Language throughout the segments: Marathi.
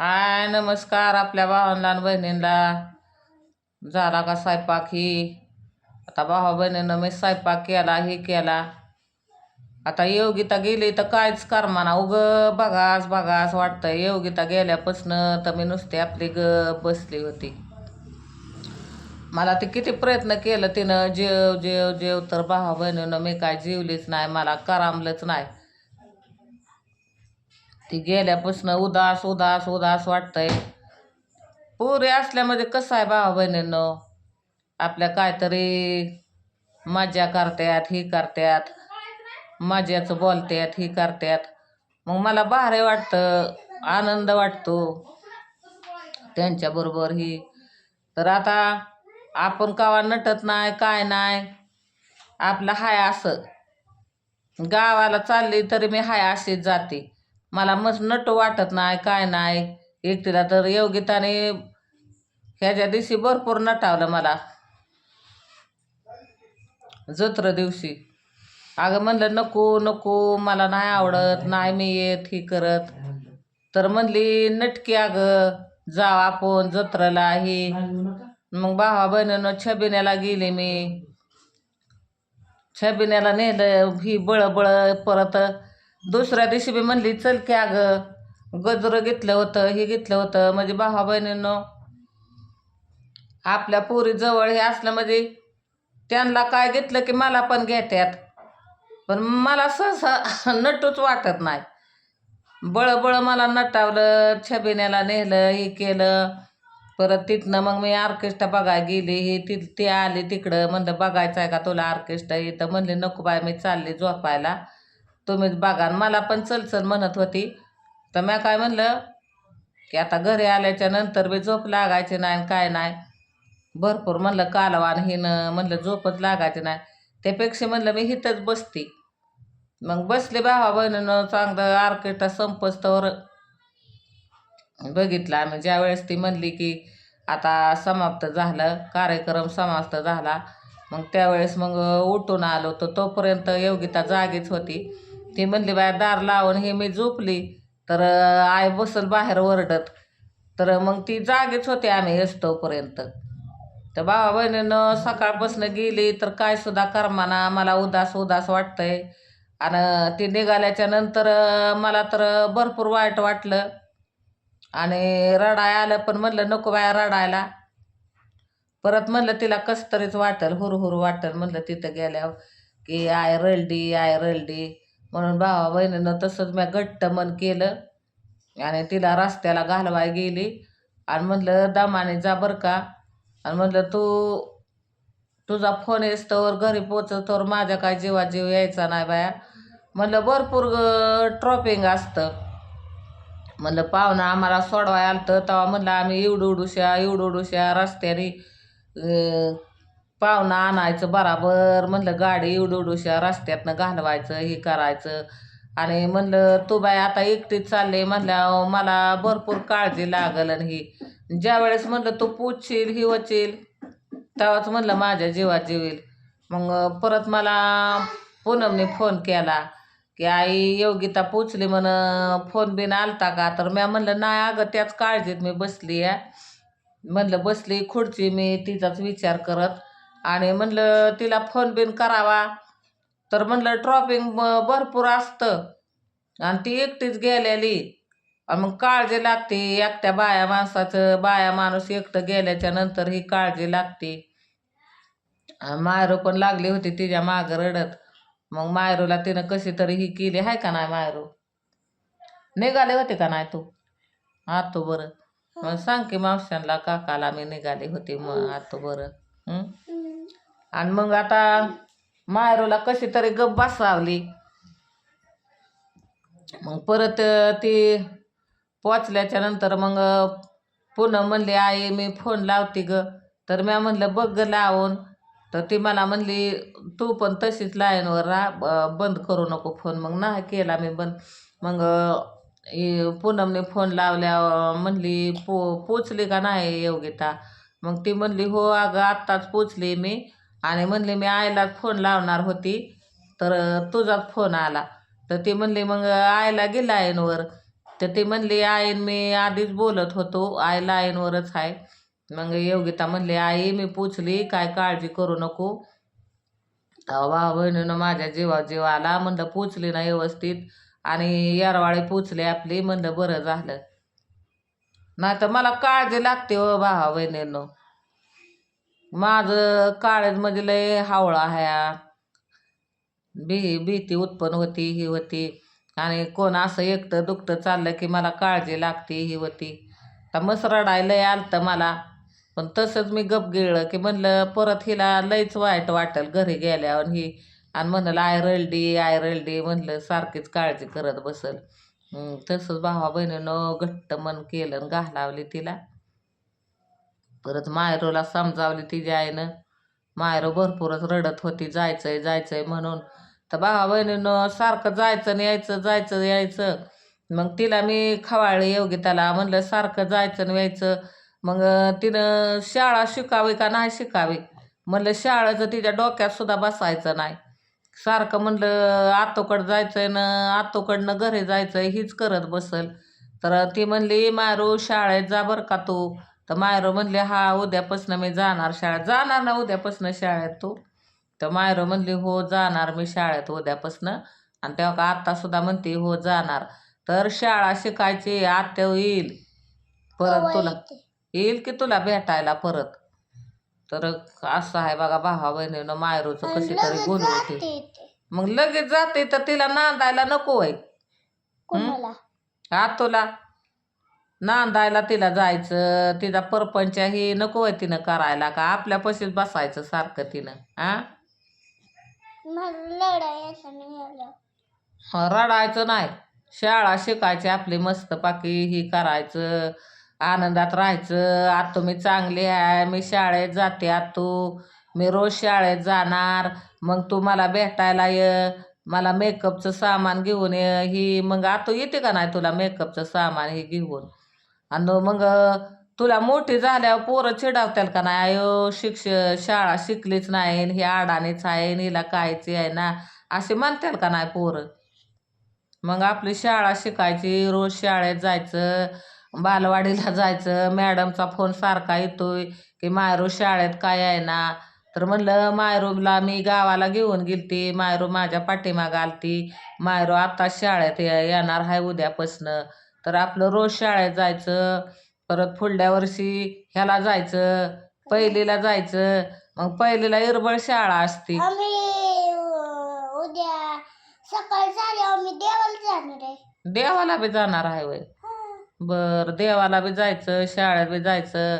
हाय नमस्कार आपल्या भावांना लहान बहिणींना झाला का स्वयंपाक ही? आता भावा बहिणीनं मी स्वयंपाक केला हे केला. आता योगिता गेली तर काहीच करमाना. उग बघास बघास वाटतं योगिता गेल्यापासनं तर मी नुसती आपली ग बसली होती. मला ते किती प्रयत्न केलं तिनं जेव जेव जेव तर भावा बहिणीनं मी काय जेवलीच नाही मला करामलंच नाही. ती गेल्यापासून उदास उदास उदास वाटतंय. पुरे असल्यामध्ये कसं आहे भावा बहिणींनो? आपल्या काहीतरी मजा करतात ही करतात मजाचं बोलतात ही करतात मग मला भारी वाटतं आनंद वाटतो. त्यांच्याबरोबर ही. तर आता आपण कवा नटत नाही काय नाही. आपलं हाय असं. गावाला चालली तरी मी हाय अशीच जाते. मला मस्त नट वाटत नाही काय नाही. एकटीला तर योगिताने ह्याच्या दिवशी भरपूर नटावलं मला. जत्र दिवशी. अगं म्हणलं नको नको मला नाही आवडत नाही मी येत ही करत. तर म्हणली नटकी अगं जाव आपण जत्रेला ही. मग भावा बहिणीनं छबिन्याला गेले मी. छबिन्याला नेलं ही बळबळ परत दुसऱ्या दिवशी मी म्हणली चल की अगं गजरं घेतलं होतं हे घेतलं होतं. म्हणजे भावा बहिणीनं आपल्या पोरी जवळ हे असलं म्हणजे त्यांना काय घेतलं की मला पण घेत्यात. पण मला सहसा नटूच वाटत नाही. बळबळ मला नटावलं छबिन्याला नेलं हे केलं. परत तिथनं मग मी ऑर्केस्ट्रा बघायला गेली. ही ती ती आली तिकडं. म्हणलं बघायचं आहे का तुला ऑर्केस्ट्रा? इथं म्हणले नको बाय मी चालली झोपायला. तुम्हीच बघा. मला पण चलचल म्हणत होती. तर मी काय म्हणलं की आता घरी आल्याच्यानंतर बी झोप लागायची नाही आणि काय नाही. भरपूर म्हणलं कालवान हिनं म्हणलं झोपच लागायची नाही. त्यापेक्षा म्हणलं मी इथंच बसती. मग बसले भावा बहिणीनं चांगलं आर्केस्ट्रा संपस्तवर बघितलं आम्ही. ज्यावेळेस ती म्हणली की आता समाप्त झालं कार्यक्रम समाप्त झाला मग त्यावेळेस मग उठून आलो. तर तोपर्यंत योगिता जागीच होती. ती म्हणली बाय दार लावून हे मी झोपली. तर आई बसल बाहेर ओरडत. तर मग ती जागीच होते आम्ही येस्तोपर्यंत तर भावा बहिणीनं सकाळपासून गेली तर काय सुद्धा करमाना मला उदास उदास वाटतंय. आणि ती निघाल्याच्या नंतर मला तर भरपूर वाईट वाटलं. आणि रडाय आलं पण म्हणलं नको बाया रडायला. परत म्हणलं तिला कसं तरीच वाटेल हुरहुर वाटेल. म्हणलं तिथं गेल्यावर की आय रळडी आय रळडी म्हणून भावा बहिणीनं तसंच मी घट्ट मन केलं. आणि तिला रस्त्याला घालवाय गेली. आणि म्हणलं दमाने जा बरं का. आणि म्हणलं तू तुझा फोन येस्तवर घरी पोचतवर माझ्या काय जीवा जीव यायचा नाही बाया. म्हणलं भरपूर ट्रॉपिंग असतं. म्हणलं पाहुणं आम्हाला सोडवाय आलं तर तेव्हा म्हणलं आम्ही एवढुडुशा एवढुडुशा रस्त्याने पाहुणं आणायचं बराबर. म्हणलं गाडी उडूडूशा रस्त्यातनं घालवायचं हे करायचं. आणि म्हणलं तू बाय आता एकटीच चालले. म्हणल्या मला भरपूर काळजी लागल आणि ही. ज्यावेळेस म्हणलं तू पुचशील ही वचील तेव्हाच म्हणलं माझ्या जीवात जीवेल. मग परत मला पूनमने फोन केला की आई योगिता पोचली म्हण फोन बिन आलता का? तर म्या म्हणलं नाही अगं त्याच काळजीत मी बसली आहे म्हणलं बसली खुर्ची मी तिचाच विचार करत आणि म्हणलं तिला फोन बिन करावा. तर म्हणलं ट्रॉपिंग भरपूर असतं. आणि ती एकटीच गेलेली. आणि मग काळजी लागते एकट्या बाया माणसाचं बाया माणूस एकटं गेल्याच्यानंतर ही काळजी लागते. मायरू पण लागली होती तिच्या माग रडत. मग मायरूला तिनं कशी तरी ही केली आहे का नाही मायरू? निघाले होते का नाही तू? आतो बरं. मग सांग की मावशांना काकाला मी निघाली होती मग आतो बरं. आणि मग आता मायरूला कशी तरी गप बसावली मग परत ती पोचल्याच्या नंतर मग पुन्हा म्हणली आई मी फोन लावते ग. तर म्या म्हणलं बघ ग लावून. तर ती मला म्हणली तू पण तशीच लाईनवर राहा ब- बंद करू नको फोन. मग नाही केला मी बंद. मग पूनमने फोन लावल्या म्हणली पो पोचली का नाही योगिता? मग ती म्हणली हो अगं आत्ताच पोचली मी. आणि म्हणली मी आईलाच फोन लावणार होती तर तुझाच फोन आला. तर ती म्हणली मग आईला गेला लाईनवर. तर ती म्हणली आईन मी आधीच बोलत होतो आई लाईनवरच आहे. मग योगिता म्हणली आई मी पुचली काय काळजी करू नको. भाऊ बहिणीनं माझ्या जीवा जीव आला म्हणलं पुचली ना व्यवस्थित. आणि येरवाळी पुचली आपली म्हणलं बरं झालं. नाही तर मला काळजी लागते हो भावा बहिणीनं. माझं काळज लय हावळा ह्या भी भीती उत्पन्न होती ही होती. आणि कोण असं एकटं दुखतं चाललं की मला काळजी लागते ही होती. तर मस रडायला आलतं मला. पण तसंच मी गप गिळलं की म्हणलं परत हिला लयच वाईट वाटेल घरी गेल्यावर ही. आणि म्हणलं आय रलडी आय रलडी म्हणलं सारखीच काळजी करत बसल. तसंच भावा बहिणीनं घट्ट मन केलं आणि घालावली तिला. परत मायरोला समजावली तिच्या आईनं मायरो भरपूरच रडत होती जायचंय जायचंय म्हणून. तर भावा बहिणीनं सारखं जायचं आणि यायचं जायचं यायचं. मग तिला मी खवाळली योगिताला म्हणलं सारखं जायचं आणि यायचं. मग तिनं शाळा शिकावी का नाही शिकावी? म्हणलं शाळेचं तिच्या डोक्यात सुद्धा बसायचं नाही. सारखं म्हणलं आतोकडं जायचंय ना आतोकडनं घरी जायचंय हीच करत बसल. तर ती म्हणली मायरू शाळेत जा बरं का तू? तर मायरो म्हणले हा उद्यापासून मी जाणार शाळेत. जाणार ना उद्यापासून शाळेत तू? तर मायरो म्हणली हो जाणार मी शाळेत उद्यापासून. आणि तेव्हा का आत्तासुद्धा म्हणते हो जाणार. तर शाळा शिकायची आत्या येईल परत तुला. येईल की तुला भेटायला परत? तर असं आहे बघा भावा बहिणीनं मायरूचं कशी तरी बोलवते मग लगेच जाते तर तिला नांदायला नको आहे आतोला नांदायला तिला जायचं तिचा परपंच ही नको आहे तिनं करायला का? आपल्या पशीच बसायचं सारखं तिनं आ? रडायचं नाही. शाळा शिकायची आपली मस्त पाकी ही करायचं आनंदात राहायचं. आतो मी चांगली आहे मी शाळेत जाते आतो मी रोज शाळेत जाणार. मग तू मला भेटायला ये. मला मेकअपचं सामान घेऊन ये. ही मग आतो येते का नाही तुला मेकअपचं सामान हे घेऊन? आणि मग तुला मोठी झाल्यावर पोरं चिडावतील का नाही? अयो शिक्ष शाळा शिकलीच नाही हे ही अडाणीच आहे हिला कायची आहे ना? असे म्हणतील का नाही पोरं? मग आपली शाळा शिकायची रोज शाळेत जायचं बालवाडीला जायचं मॅडमचा फोन सारखा येतोय की मायरू शाळेत काय आहे ना? तर म्हणलं मायरूला मी गावाला घेऊन गेलती मायरू माझ्या पाठीमागं आलती मायरू आता शाळेत येणार आहे उद्यापासनं. तर आपलं रोज शाळेत जायचं परत पुढल्या वर्षी ह्याला जायचं पहिलीला जायचं मग पहिलीला इरबळ शाळा असती. आम्ही अं, उद्या सकाळी झाले आम्ही देवाला जाणार आहे. देवाला बी जाणार आहे वय हा. बर देवाला बी जायचं शाळेत बी जायचं.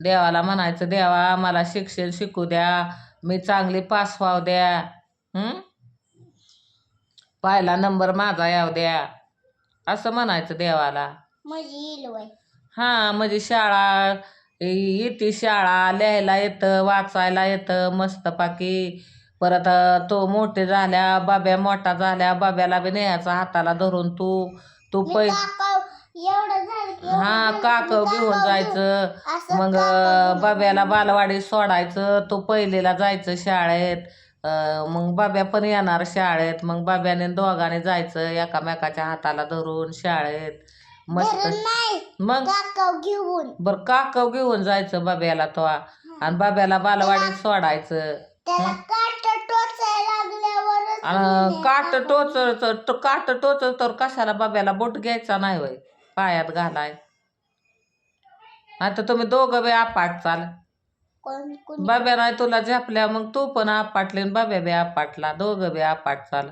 देवाला म्हणायचं देवा मला शिक्षण शिकू द्या मी चांगली पास व्हाव द्या. हं? पहिला नंबर माझा याव द्या. असं म्हणायचं देवाला. माझी येईल वय. हां म्हणजे शाळा येते शाळा लिहायला येतं वाचायला येतं मस्तपाकी परत तो मोठे झाल्या बाब्या मोठा झाल्या बाब्याला बी न्यायचा हाताला धरून तू तू पै काका एवढं झालं की एवढं हा घेऊन काकाव जायचं घेऊन- असं मग बाब्याला जायचं. बालवाडीत सोडायचं तो पहिलीला जायचं शाळेत. मग बाब्या पण येणार शाळेत. मग बाब्याने दोघांनी जायचं एकामेकाच्या हाताला धरून शाळेत. मस्त. मग? काकाव घेऊन. बर काकव घेऊन जायचं बाब्याला तो. आणि बाब्याला बालवाडीत सोडायचं. काट आणि टोच काट टोच तर कशाला बाब्याला बोट घ्यायचा नाही वय पायात घालाय. आता तुम्ही दोघं बी आपाट चाल. कोण कोण? बाब्या नाही तुला झेपल्या मग तू पण आपाटली आणि बाब्या बी आपाटला दोघं बी आपाट चाल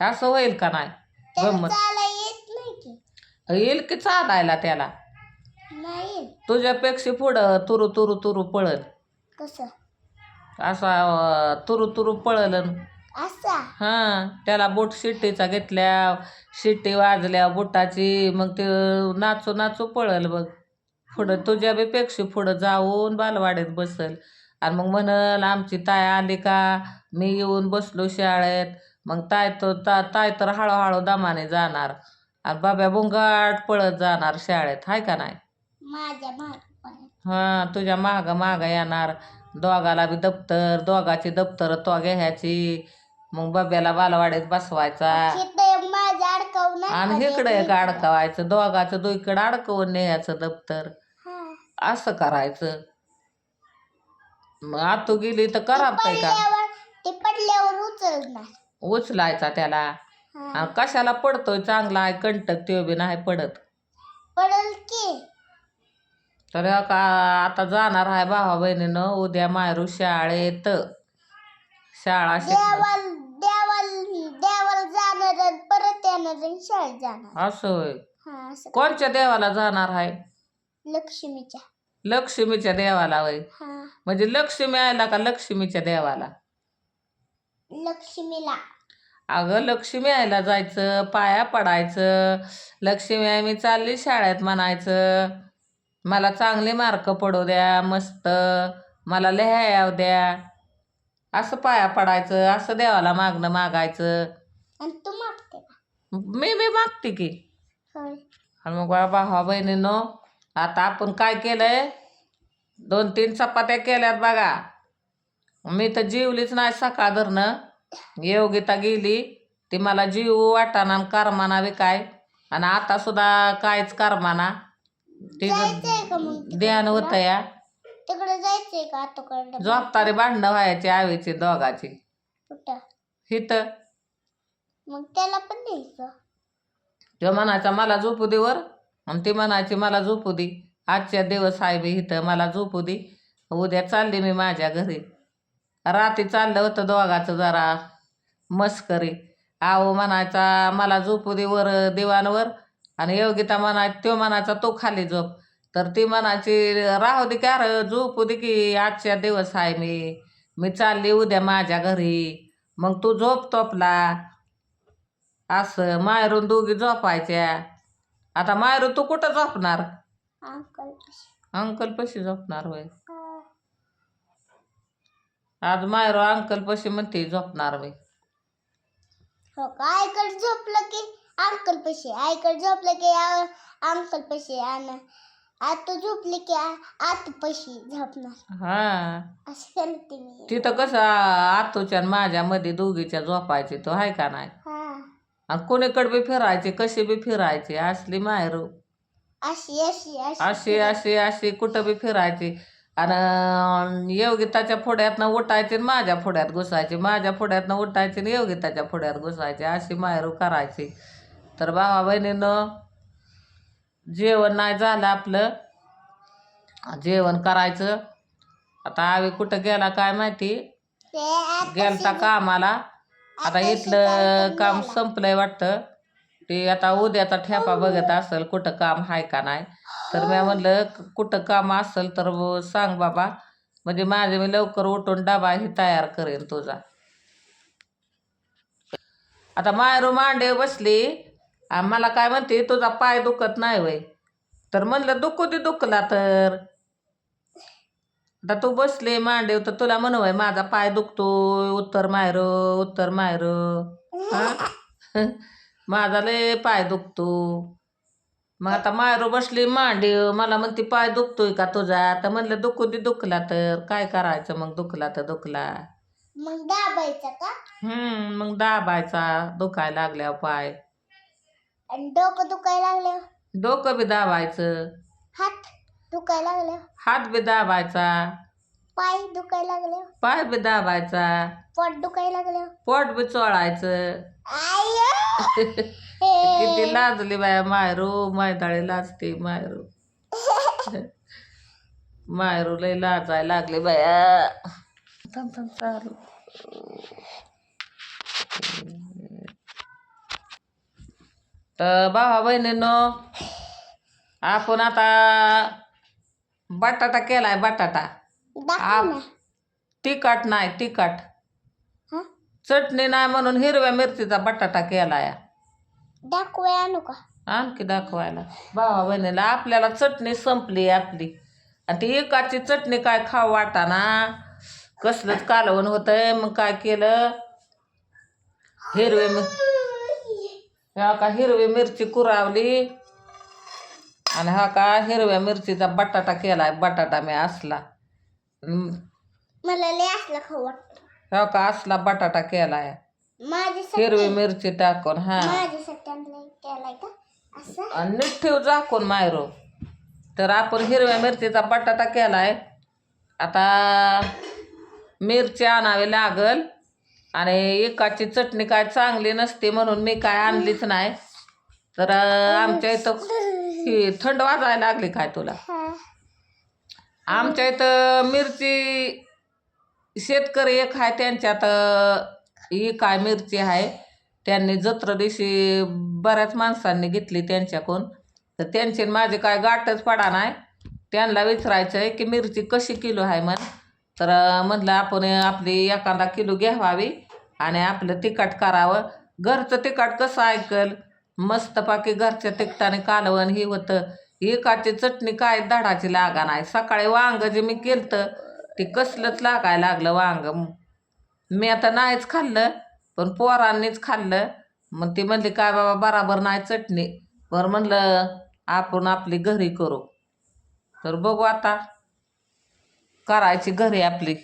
असं होईल का नाही? त्याला गंमत. चाला येत नाही की. येईल की चालायला त्याला? नाही तुझ्यापेक्षा पुढं तुरु तुरु तुरु पळल. कसं? असा अं, तुरु तुरु पळल अन असा? हां त्याला बोट शिट्टीचा घेतल्या शिट्टी वाजल्या बोटाची मग ते नाचू नाचू पळल बघ. पुढं तुझ्या बी पेक्षी पुढं जाऊन बालवाडीत बसल. आणि मग म्हणल आमची ताय आली का? मी येऊन बसलो शाळेत. मग ताय तो ता ताय तर हळूहळू दमाने जाणार. आणि बाब्या बुंगाट पळत जाणार शाळेत हाय का नाही? माझ्या माग हां तुझ्या माग माग येणार. दोघाला बी दप्तर दोघाची दप्तर तो घ्यायची. मग बाब्याला बालवाडीत बसवायचा. माझ्या अडकवून आणि इकडे एक अडकवायचं दोघाचं दुईकडं अडकवून न्यायचं दप्तर. हा. असं करायचं. मग आतू गेली तर का? पडल्यावर ते पडल्यावर उचलणार. उचलायचा त्याला. हा. आणि कशाला पडतोय चांगला? आहे कंटक त्यो बी नाही पडत. पडल की. तर का आता जाणार आहे भावा बहिणीनं उद्या मायरू शाळेत. शाळा शिक देवाल देवाल देवाला जाणार आणि परत येणार आणि शाळेत जाणार. असं होय. हा असं कोणच्या देवाला जाणार आहे? लक्ष्मीच्या. लक्ष्मीच्या देवाला वय. हा. म्हणजे लक्ष्मी आला का लक्ष्मीच्या देवाला? लक्ष्मीला. अगं लक्ष्मी आयला जायचं पाया पडायचं लक्ष्मी आई मी चालली शाळेत म्हणायचं मला चांगले मार्क पडू द्या मस्त मला लिहाया द्या. असं पाया पडायचं असं देवाला मागणं मागायचं. आणि तू मागते का? मी बी मागते की. होय. आणि मग बाबा हा बहिणीनो आता आपण काय केलंय? दोन तीन चपात्या केल्यात बघा. मी तर जीवलीच नाही सकाळ धरणं. योगिता गेली. ती मला जीव वाटाना आणि करमाना बी काय. आणि आता सुद्धा काहीच करमाना. तिचं ध्यान होतं या. तिकडे जायचंय का आता कडे झोपतारे भांडणं व्हायची आवीची दोघाची. कुठं? हिथं. मग त्याला पण द्यायचं. तो म्हणायचा मला झोपू दे वर. आणि ती म्हणायची मला झोपू दे. आजच्या दिवस आहे मी इथं. मला झोपू दे. उद्या चालली मी माझ्या घरी. रात्री चाललं होतं दोघाचं जरा. मस्करी. आहो म्हणायचा मला झोपू दे वर दिवाणवर. आणि योगिता म्हणा तो म्हणायचा तो खाली झोप. तर ती म्हणायची राहू दे का रे झोपू दे की आजच्या दिवस आहे मी. मी चालली उद्या माझ्या घरी. मग तू झोप तोपला. असं माहेरून दोघी झोपायच्या. आता मायरू तू कुठं झोपणार? अंकल अंकल पशी झोपणार होय. आज मायरू अंकल पशी म्हणते झोपणार होय. हो का? आईकडे झोपलं की अंकल पशी. आईकडे झोपलं की अंकल पशी. आणि आता झोपली की आत पशी झोपणार. हा. असं करते मी. तिथं कसं आतूच्या आणि माझ्या मध्ये दोघीच्या झोपायचे तो आहे का नाही? हा. आणि कोणीकडे बी फिरायचे कसे बी फिरायचे असली मायरू अशी अशी अशी. अशी अशी अशी कुठं बी फिरायची. आणि योगिताच्या फोड्यातनं उठायचे आणि माझ्या फोड्यात घुसायचे. माझ्या फोड्यातनं उठायचे आणि योगिताच्या फोड्यात घुसायचे. अशी मायरू करायची. तर भावा बहिणीनं जेवण नाही झालं आपलं. जेवण करायचं. आता आवी कुठं गेला काय माहिती? गेलता कामाला. आता इथलं काम संपलंय वाटतं. ते आता उद्याचा ठेपा बघत असेल कुठं काम आहे का नाही. तर मी म्हणलं कुठं काम असेल तर सांग बाबा. म्हणजे माझे मी लवकर उठून डबा ही तयार करेन तुझा. आता मायरू मांडे बसली. मला काय म्हणते तुझा पाय दुखत नाही वय. तर म्हणलं दुखू दे दुखला तर. आता तू बसले मांडेव तर तुला म्हणू होय माझा पाय दुखतोय उत्तर मायरो उत्तर मायरो. हा? माझा लय पाय दुखतो. मग आता मायरो बसली मांडीव मला म्हणते पाय दुखतोय का तुझा? तर म्हणलं दुखू दे दुखला तर. काय करायचं मग दुखला तर दुखला. मग दाबायचं का? हम्म मग दाबायचा दुखायला लागल्यावर पाय. आणि डोकं दुखायला लागलं डोकं बी दाबायचं. हात? दुखायला लागलं. हात बी दाबायचा पाय दुखायला लागले. पाय बी दाबायचा पोट दुखायला लागलं. पोट बी चोळायचं आय किती लाजली बाया. मायरू मैदाळी लाजते मायरू. मायरू लय लाजायला लागले बाया. थांब थांब चालू. तर भावा बहिणीनो आपण आता बटाटा केलाय बटाटा. दाखव ना. तिखट नाही तिखट. हा? चटणी नाही म्हणून हिरव्या मिरचीचा बटाटा केलाय. आणू का? आणखी दाखवायला. भावा बहिणीला आपल्याला चटणी संपली आपली. आणि ती एकाची चटणी काय खाऊ वाटाना कसलंच कालवण होतंय मग काय केलं? हिरवी मिर हा का हिरवी मिरची कुरावली. आणि हा का हिरव्या मिरचीचा बटाटा केलाय बटाटा मी असला. मला लय असलं खाऊ वाटतं. हा का असला बटाटा केलाय. माझ्यासाठी हिरवी मिरची टाकून हा. माझ्यासाठी आणलंय केलाय का? असं? आणि नीट ठेव झाकून मायरो. तर आपण हिरव्या मिरचीचा बटाटा केलाय. आता मिरची आणावी लागल. आणि एकाची चटणी काय चांगली नसते म्हणून मी काय आणलीच नाही. तर अं, आमच्या इथं ही थंड वाजायला लागली काय तुला? आमच्या इथं मिरची शेतकरी एक आहे त्यांच्यात ही काय मिरची आहे त्यांनी जत्रा दिवशी बऱ्याच माणसांनी घेतली त्यांच्याकडून. तर त्यांची माझी काय गाठच पडा नाही. त्यांना विचारायचं आहे की मिरची कशी किलो आहे म्हण. तर अं, म्हणलं आपण आपली एखादा किलो घ्यावावी आणि आपलं तिखट करावं. घरचं तिखट कसं ऐकल? मस्तपाकी घरच्या तिकटाने कालवण हे होतं. एकाची चटणी काय धाडाची लागा नाही. सकाळी वांग जे मी केलं ते कसलंच लागायला लागलं वांग. मी आता नाहीच खाल्लं पण पोरांनीच खाल्लं. मग ती म्हणली काय बाबा बराबर नाही चटणी. बरं म्हणलं आपण आपली घरी करू. तर बघू आता करायची घरी आपली.